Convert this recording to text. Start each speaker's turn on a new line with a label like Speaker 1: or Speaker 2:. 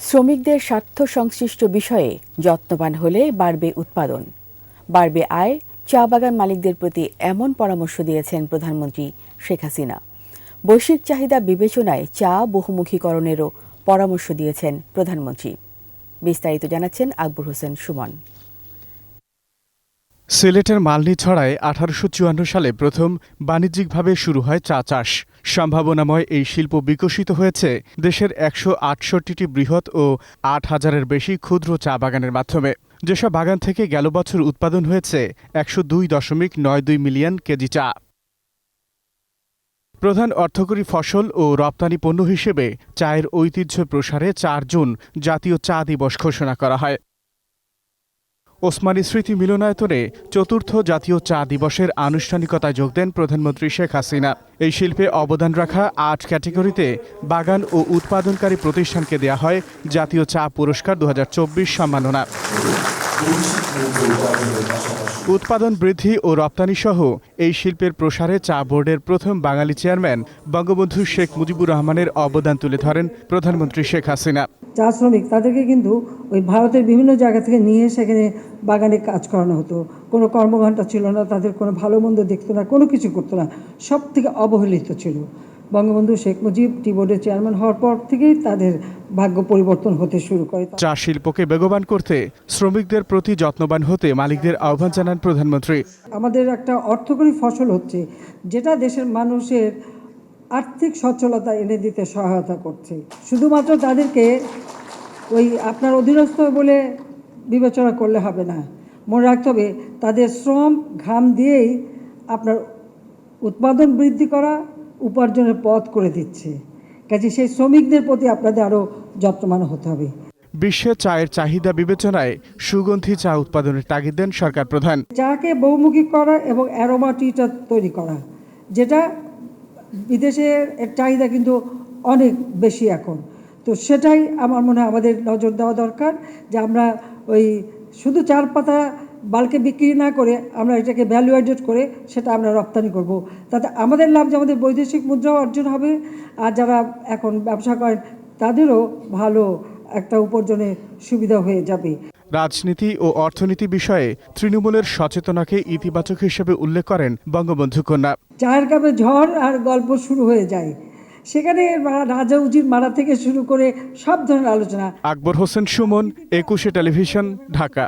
Speaker 1: শ্রমিকদের স্বার্থ সংশ্লিষ্ট বিষয়ে যত্নবান হলে বাড়বে উৎপাদন। বাড়বে আয়। চা বাগান মালিকদের প্রতি এমন পরামর্শ দিয়েছেন প্রধানমন্ত্রী শেখ হাসিনা। বৈশ্বিক চাহিদা বিবেচনায় চা বহুমুখীকরণেরও পরামর্শ দিয়েছেন প্রধানমন্ত্রী। বিস্তারিত জানাচ্ছেন আকবর হোসেন সুমন।
Speaker 2: সিলেটের মালনী ছড়ায় আঠারোশো চুয়ান্ন সালে প্রথম বাণিজ্যিকভাবে শুরু হয় চা চাষ। সম্ভাবনাময় এই শিল্প বিকশিত হয়েছে দেশের একশো আটষট্টিটি বৃহৎ ও আট হাজারের বেশি ক্ষুদ্র চা বাগানের মাধ্যমে। যেসব বাগান থেকে গেল বছর উৎপাদন হয়েছে একশো দুই দশমিক নয় দুই মিলিয়ন কেজি চা। প্রধান অর্থকরী ফসল ও রপ্তানি পণ্য হিসেবে চায়ের ঐতিহ্য প্রসারে চার জুন জাতীয় চা দিবস ঘোষণা করা হয়। ওসমানী স্মৃতি মিলনায়তনে চতুর্থ জাতীয় চা দিবসের আনুষ্ঠানিকতায় যোগ দেন প্রধানমন্ত্রী শেখ হাসিনা। এই শিল্পে অবদান রাখা আট ক্যাটেগরিতে বাগান ও উৎপাদনকারী প্রতিষ্ঠানকে দেয়া হয় জাতীয় চা পুরস্কার দু হাজার চব্বিশ সম্মাননা। উৎপাদন বৃদ্ধি ও রপ্তানি সহ এই শিল্পের প্রসারে চা বোর্ডের প্রথম বাঙালি চেয়ারম্যান বঙ্গবন্ধু শেখ মুজিবুর রহমানের অবদান তুলে ধরেন প্রধানমন্ত্রী শেখ হাসিনা।
Speaker 3: চা শ্রমিক, তাদেরকে কিন্তু ওই ভারতের বিভিন্ন জায়গা থেকে নিয়ে সেখানে বাগানে কাজ করানো হতো। কোনো কর্মঘণ্টা ছিল না, তাদের কোনো ভালো মন্দ দেখতো না, কোনো কিছু করতো না। সব থেকে অবহেলিত ছিল। বঙ্গবন্ধু শেখ মুজিব টি বোর্ডের চেয়ারম্যান হওয়ার পর থেকেই তাদের ভাগ্য পরিবর্তন হতে শুরু করে।
Speaker 2: চা শিল্পকে বেগবান করতে শ্রমিকদের প্রতি যত্নবান হতে মালিকদের আহ্বান জানান প্রধানমন্ত্রী।
Speaker 3: আমাদের একটা অর্থকরী ফসল হচ্ছে যেটা দেশের মানুষের আর্থিক সচ্ছলতা এনে দিতে সহায়তা করছে। শুধুমাত্র তাদেরকে ওই আপনার অধীনস্থ বলে বিবেচনা করলে হবে না। মনে রাখতে হবে তাদের শ্রম ঘাম দিয়েই আপনার উৎপাদন বৃদ্ধি করা উপার্জনের পথ করে দিচ্ছে। কাজে সেই শ্রমিকদের প্রতি আপনাদের আরও যত্নবান হতে হবে।
Speaker 2: বিশ্বে চায়ের চাহিদা বিবেচনায় সুগন্ধি চা উৎপাদনের তাগিদ দেন সরকার প্রধান।
Speaker 3: চাকে বহুমুখী করা এবং অ্যারোমা টিটা তৈরি করা যেটা বিদেশের চাহিদা কিন্তু অনেক বেশি এখন। তো সেটাই আমার মনে হয় আমাদের নজর দেওয়া দরকার যে আমরা ওই শুধু চার পাতা বালকে বিক্রি না করে আমরা এটাকে ভ্যালু অ্যাডেড করে সেটা আমরা রপ্তানি করব। তাতে আমাদের লাভ যে আমাদের বৈদেশিক মুদ্রাও অর্জন হবে আর যারা এখন ব্যবসা করেন তাদেরও ভালো একটা উপার্জনের সুবিধা হয়ে যাবে।
Speaker 2: রাজনীতি ও অর্থনীতি বিষয়ে তৃণমূলের সচেতনাকে ইতিবাচক হিসেবে উল্লেখ করেন বঙ্গবন্ধু কন্যা।
Speaker 3: চায়ের কাপে ঝড় আর গল্প শুরু হয়ে যায়। সেখানে রাজা উজির মারা থেকে শুরু করে সব ধরনের আলোচনা।
Speaker 2: আকবর হোসেন সুমন একুশে টেলিভিশন ঢাকা।